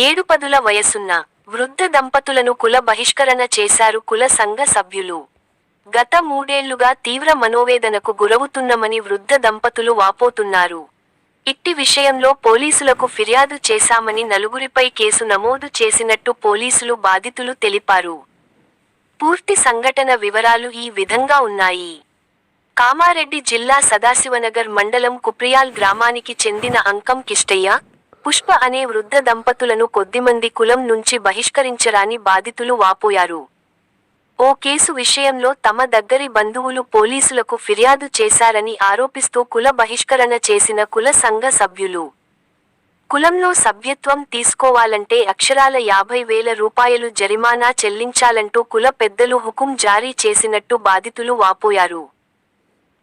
ఏడు పదుల వయసున్న వృద్ధ దంపతులను కుల బహిష్కరణ చేశారు కుల సంఘ సభ్యులు. గత మూడేళ్ళుగా తీవ్ర మనోవేదనకు గురవుతున్నమని వృద్ధ దంపతులు వాపోతున్నారు. ఇట్టి విషయంలో పోలీసులకు ఫిర్యాదు చేశామని నలుగురిపై కేసు నమోదు చేసినట్టు పోలీసులు బాధితులు తెలిపారు. పూర్తి సంఘటన వివరాలు ఈ విధంగా ఉన్నాయి. కామారెడ్డి జిల్లా సదాశివనగర్ మండలం కుప్రియాల్ గ్రామానికి చెందిన అంకం కిష్టయ్య పుష్ప అనే వృద్ధ దంపతులను కొద్దిమంది కులం నుంచి బహిష్కరించరాని బాధితులు వాపోయారు. ఓ కేసు విషయంలో తమ దగ్గరి బంధువులు పోలీసులకు ఫిర్యాదు చేశారని ఆరోపిస్తూ కుల బహిష్కరణ చేసిన కుల సంఘ సభ్యులు. కులంలో సభ్యత్వం తీసుకోవాలంటే అక్షరాల యాభై వేల రూపాయలు జరిమానా చెల్లించాలంటూ కుల పెద్దలు హుకుం జారీ చేసినట్టు బాధితులు వాపోయారు.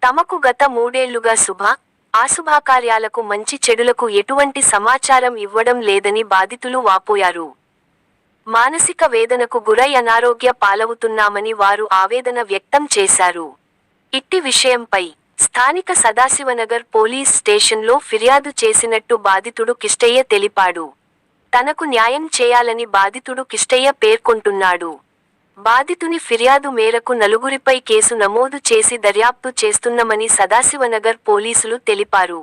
తమకు గత మూడేళ్ళుగా శుభ ఆశుభాకార్యాలకు మంచి చెడులకు ఎటువంటి సమాచారం ఇవ్వడం లేదని బాధితులు వాపోయారు. మానసిక వేదనకు గురై అనారోగ్య పాలవుతున్నామని వారు ఆవేదన వ్యక్తం చేశారు. ఇట్టి విషయంపై స్థానిక సదాశివనగర్ పోలీస్ స్టేషన్లో ఫిర్యాదు చేసినట్టు బాధితుడు కిష్టయ్య తెలిపాడు. తనకు న్యాయం చేయాలని బాధితుడు కిష్టయ్య పేర్కొంటున్నాడు. బాధితుని ఫిర్యాదు మేరకు నలుగురిపై కేసు నమోదు చేసి దర్యాప్తు చేస్తున్నామని సదాశివనగర్ పోలీసులు తెలిపారు.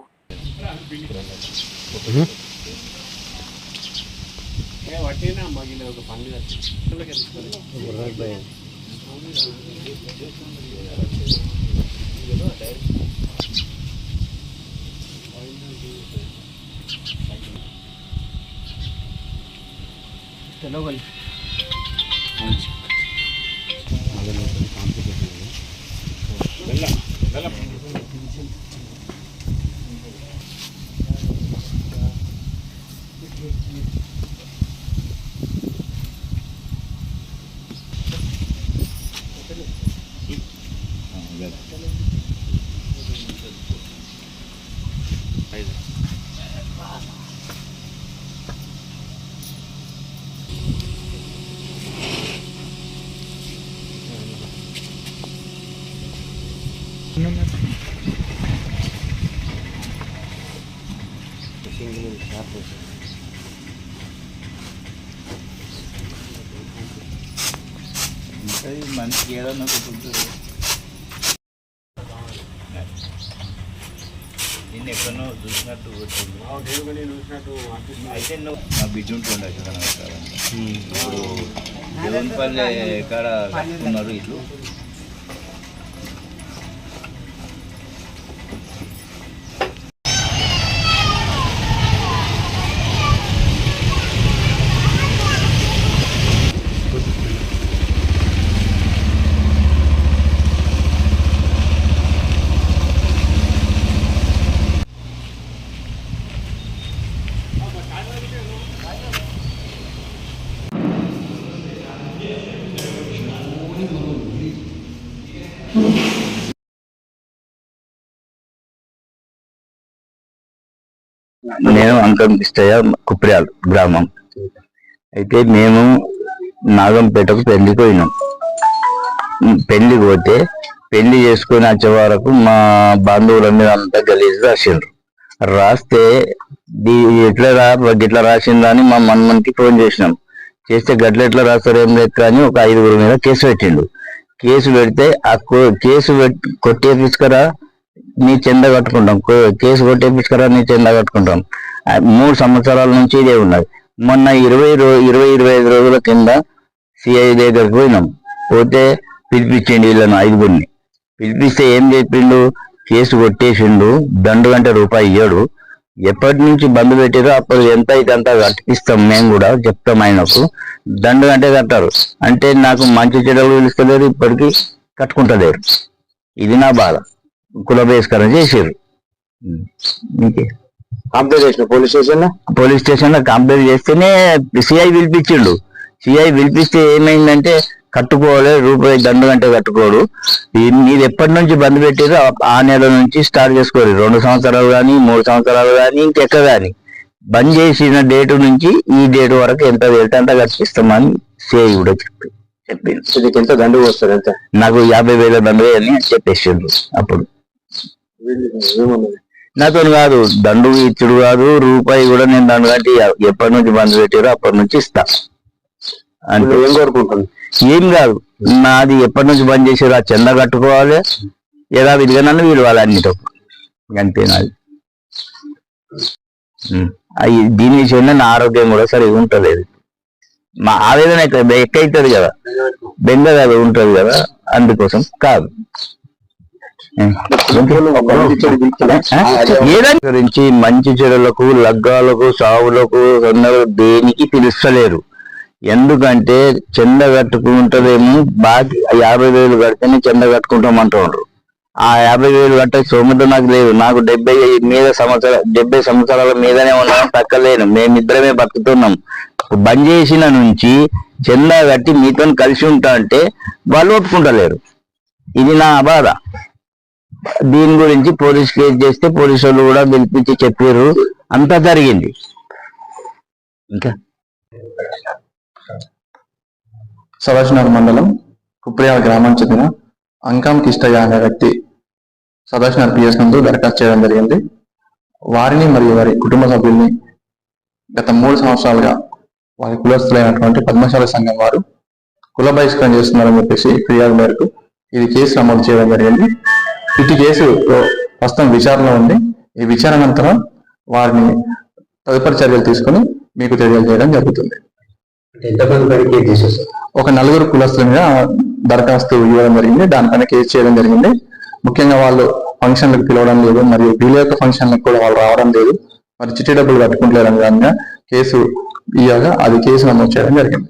ఇంకా ఈ మనిషికి ఏదన్నా కుదురుతుంది నిన్ను ఎక్కడో చూసినట్టు అయితే నువ్వు మా బిడ్డ ఉంటుండే అక్కడ ఇప్పుడు దేవునిపల్లి కాడ కట్టుకున్నారు ఇల్లు. నేను అంకం ఇష్టయ్య కుప్రియాల్ గ్రామం. అయితే మేము నాగంపేటకు పెళ్ళి పోయినాం. పెళ్ళి పెళ్ళికి పోతే పెళ్ళి చేసుకుని వచ్చే వరకు మా బంధువులన్నీ అంతా గలీజ్ రాసిండ్రు. రాస్తే ఎట్లా రా గిట్లా రాసిందా అని మా మన్మన్కి ఫోన్ చేసినాం. చేస్తే గట్ల ఎట్లా రాస్తారు ఏం లేదు కానీ ఒక ఐదుగురు మీద కేసు పెట్టిండు. కేసు పెడితే ఆ కో- కేసు పెట్టి తీసుకురా నీ చెంద కట్టుకుంటాం. కో- కేసు కొట్టేపించుకరా నీ చెంద కట్టుకుంటాం. మూడు సంవత్సరాల నుంచి ఇదే ఉన్నది. మొన్న ఇరవై రో ఇరవై ఇరవై ఐదు రోజుల కింద సిఐ దగ్గరికి పోయినాం. పోతే పిలిపించండి వీళ్ళను ఐదుగురిని. పిలిపిస్తే ఏం చెప్పిండు? కేసు కొట్టేసిండు. దండు గంట రూపాయి ఇయ్యాడు. ఎప్పటి నుంచి బంద్ పెట్టారో అప్పుడు ఎంత అయితే అంత కట్టిస్తాం మేము కూడా చెప్తాం ఆయనకు. దండు గంటే కట్టారు. అంటే నాకు మంచి చెడలు పిలుస్తలేరు ఇప్పటికీ కట్టుకుంటలేరు. ఇది నా బాధ. కుల బహిష్కరణ చేసారు కంప్లైంట్ చేసిన పోలీస్ స్టేషన్లో? పోలీస్ స్టేషన్లో కంప్లైంట్ చేస్తేనే సిఐ పిలిపించిండు సిఐ పిలిపిస్తే ఏమైందంటే కట్టుకోవాలి రూపాయి దండు అంటే కట్టుకోడు. మీరు ఎప్పటి నుంచి బంద్ పెట్టారో ఆ- నెల నుంచి స్టార్ట్ చేసుకోరు. రెండు సంవత్సరాలు కానీ మూడు సంవత్సరాలు కానీ ఇంకెక్క కానీ బంద్ చేసిన డేట్ నుంచి ఈ డేట్ వరకు ఎంత వెళ్తే అంత కట్టిస్తామని సిఐ కూడా చెప్పి చెప్పింది. ఎంత దండు వస్తుంది ఎంత నాకు యాభై వేల దండు అని చెప్పేసిండు అప్పుడు. నాతో కాదు దండు ఇచ్చుడు కాదు రూపాయి కూడా నేను దండు కట్టి ఎప్పటి నుంచి బంద్ పెట్టారో అప్పటి నుంచి ఇస్తా. అంటే ఏం కోరుకుంటుంది ఏం కాదు నాది ఎప్పటి నుంచి బంద్ చేసారో ఆ చంద కట్టుకోవాలి. యథావిధిగా నన్ను విలువాలి అన్నితో. అంతే నాది. అయ్యి దీని విషయంలో నా ఆరోగ్యం కూడా సరిగా ఉంటలేదు. మా ఆవేదన ఎక్క- ఎక్కైతుంది కదా. బెంగ కదా ఉంటది కదా అందుకోసం కాదు. గురించి మంచి చెడులకు లగ్గాలకు సావులకు సొన్నలకు దేనికి పిలుస్తలేరు. ఎందుకంటే చెంద కట్టుకుంటదేమో బాకీ యాభై వేలు కడితేనే చెంద కట్టుకుంటాం ఆ యాభై వేలు కట్టే సోమత నాకు లేదు. నాకు డెబ్బై మీద సంవత్సరాల డెబ్బై సంవత్సరాల మీదనే ఉన్నాం తక్కలేను. మేమిద్దరమే బతుకుతున్నాం. బంద్ చేసిన నుంచి చందా కట్టి మీతో కలిసి ఉంటా అంటే వాళ్ళు ఒప్పుకుంటలేరు. ఇది నా బాధ. దీని గురించి పోలీస్ కేసు చేస్తే పోలీసు వాళ్ళు కూడా పిలిపించి చెప్పారు అంతా జరిగింది. ఇంకా? సదాశివనగర్ మండలం కుప్రియాల గ్రామానికి చెందిన అంకం కిష్టయ్య అనే వ్యక్తి సదాశివనగర్ పిఎస్ నందు దరఖాస్తు చేయడం జరిగింది. వారిని మరియు వారి కుటుంబ సభ్యుల్ని గత మూడు సంవత్సరాలుగా వారి కులస్తులైనటువంటి పద్మశాల సంఘం వారు కుల బహిష్కరణ చేస్తున్నారని చెప్పేసి ఫిర్యాదు మేరకు ఇది కేసు నమోదు చేయడం జరిగింది. ఇటు కేసు ప్రస్తుతం విచారణ ఉంది. ఈ విచారణ అనంతరం వారిని తదుపరి చర్యలు తీసుకొని మీకు తెలియజేయడం జరుగుతుంది. ఒక నలుగురు కులస్తుల మీద దరఖాస్తు ఇవ్వడం జరిగింది. దానిపైన కేసు చేయడం జరిగింది. ముఖ్యంగా వాళ్ళు ఫంక్షన్లకు పిలవడం లేదు. మరియు వీళ్ళ యొక్క ఫంక్షన్లకు కూడా వాళ్ళు రావడం లేదు. మరి చిట్టి డబ్బులు కట్టుకుంటలేరు అనే దానిగా కేసు ఇయ్యగా అది కేసు నమోదు చేయడం జరిగింది.